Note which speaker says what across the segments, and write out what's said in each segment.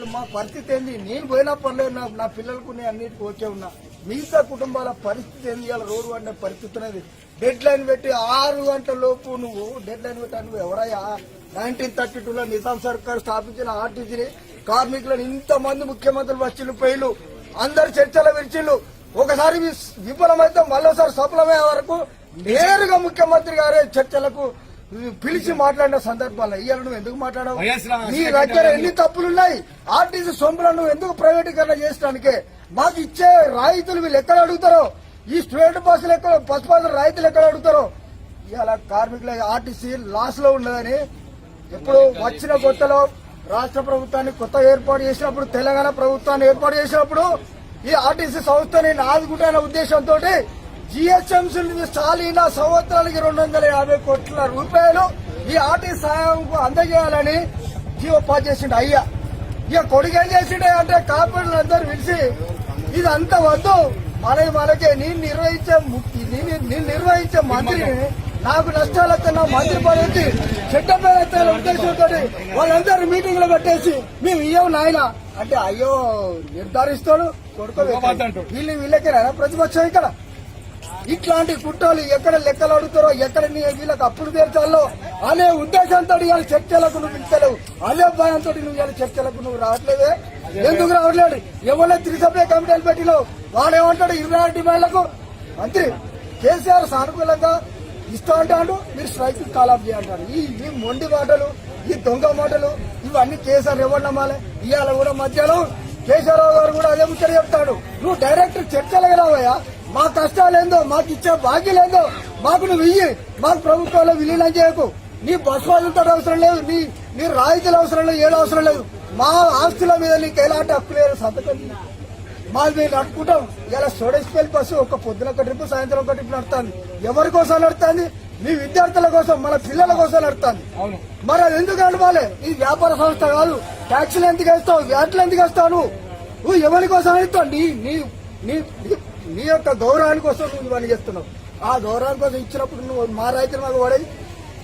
Speaker 1: అన్నాడు మా పరిస్థితి ఏంది? నేను పోయినా పర్లేదు నా నా పిల్లలకు నేను అన్నిటికీ ఓకే ఉన్నా. మిగతా కుటుంబాల పరిస్థితి ఏంది? ఇవాళ రోడ్డు అనే పరిస్థితి అనేది డెడ్ లైన్ పెట్టి ఆరు గంటల లోపు నువ్వు డెడ్ లైన్ పెట్టా నువ్వు ఎవరయ్యా? నైన్టీన్ థర్టీ టూలో నిజాం సర్కార్ స్థాపించిన ఆర్టీసీని కార్మికులను ఇంతమంది ముఖ్యమంత్రులు వచ్చిళ్ళు పోయిలు అందరు చర్చలు విరిచిళ్ళు. ఒకసారి విఫలమైతే మరోసారి సఫలమయ్యే వరకు నేరుగా ముఖ్యమంత్రి గారే చర్చలకు పిలిచి మాట్లాడిన సందర్భాల్లో ఇవాళ నువ్వు ఎందుకు మాట్లాడవు? నీ దగ్గర ఎన్ని తప్పులున్నాయి? ఆర్టీసీ సొమ్ములను నువ్వు ఎందుకు ప్రైవేటీకరణ చేయడానికి మాకు ఇచ్చే రాయితీలు వీళ్ళు ఎక్కడ అడుగుతారో? ఈ స్టూడెంట్ బస్సులు ఎక్కడ బస్ పాసులు రాయితీలు ఎక్కడ అడుగుతారో? ఇవాళ కార్మికుల ఆర్టీసీ లాస్లో ఉన్నదని ఎప్పుడు వచ్చిన కొత్తలో రాష్ట్ర ప్రభుత్వాన్ని కొత్త ఏర్పాటు చేసినప్పుడు తెలంగాణ ప్రభుత్వాన్ని ఏర్పాటు చేసినప్పుడు ఈ ఆర్టీసీ సంస్థని ఆదుకుంటున్న ఉద్దేశంతో జిహెచ్ఎంసీ చాలీన సంవత్సరాలకి రెండు వందల యాభై కోట్ల రూపాయలు ఈ ఆర్టీసీ సాయంకు అందజేయాలని జీవో పాస్ చేసిండు అయ్యా. ఇక కొడుకు ఏం చేసిండే అంటే కార్పొరేట్లు అందరూ పిలిచి ఇది అంత వద్దు. మనకి మనకి నేను నిర్వహించే నేను నిర్వహించే మంత్రిని నాకు నష్టాలు వస్తే నా మంత్రి పదవి చట్టపై ఉద్దేశంతో వాళ్ళందరూ మీటింగ్లో పెట్టేసి మేము ఇయ్యం నాయన. అంటే అయ్యో నిర్ధారిస్తాడు కొడుకు వీళ్ళు వీళ్ళకేనా ప్రతిపక్షం ఇక్కడ. ఇట్లాంటి కుట్రలు ఎక్కడ లెక్కలు అడుగుతారో ఎక్కడ నీ వీళ్ళకి అప్పులు తీర్చాలో అనే ఉద్దేశంతో ఇవాళ చర్చలకు నువ్వు పిలుస్తలేవు. అదే భయంతో నువ్వు ఇవాళ చర్చలకు నువ్వు రావట్లేదే? ఎందుకు రావట్లేదు? ఎవరో త్రిసభ్య కమిటీలు పెట్టినావు వాడు ఏమంటాడు ఇరవై ఆరు డిమాండ్లకు? మంత్రి కేసీఆర్ సానుకూలంగా ఇస్తా అంటాడు మీరు స్ట్రైక్ కాల్ ఆఫ్ చేయంటారు. ఈ ఈ మొండి మాటలు ఈ దొంగ మాటలు ఇవన్నీ కేసీఆర్ ఎవరు నమ్మాలి? ఇవాళ కూడా మధ్యాహ్నం కేశవరావు గారు కూడా అదే ముచ్చట చెప్తాడు. నువ్వు డైరెక్ట్ చర్చలకు రావయ్యా. మా కష్టాలేందో మాకు ఇచ్చే బాధ్యులేందో మాకు నువ్వు ఇయ్యి. మాకు ప్రభుత్వంలో విలీనం చేయకు. నీ బస్ బాధ్యత అవసరం లేదు నీ నీ రాయితీలు అవసరం లేదు ఏడు అవసరం లేదు. మా ఆస్తుల మీద నీకు ఎలాంటి హక్కు లేదు సంతకం మాది మేము నడుపుకుంటాం. ఇలా సోడేసిపల్లి బస్సు ఒక పొద్దున ఒక ట్రిప్ సాయంత్రం ఒక ట్రిప్ నడుతుంది ఎవరి కోసం నడుతుంది మీ విద్యార్థుల కోసం మన పిల్లల కోసం నడుస్తుంది
Speaker 2: అవును.
Speaker 1: మరి అది ఎందుకు నడవాలి ఈ వ్యాపార సంస్థ కాదు. ట్యాక్సీలు ఎందుకు వేస్తావు? వ్యాట్లు ఎందుకు వేస్తావు నువ్వు? నువ్వు ఎవరి కోసం వేస్తావు నీ నీ నీ నీ- యొక్క గౌరవాని కోసం నువ్వు ఇవన్నీ చేస్తున్నావు. ఆ గౌరవాని కోసం ఇచ్చినప్పుడు నువ్వు మా రైతులు మాకు పడేది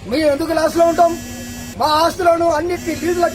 Speaker 1: మేము ఎందుకు లాస్లో ఉంటాం? మా ఆస్తులను అన్నిటిని లీజులకు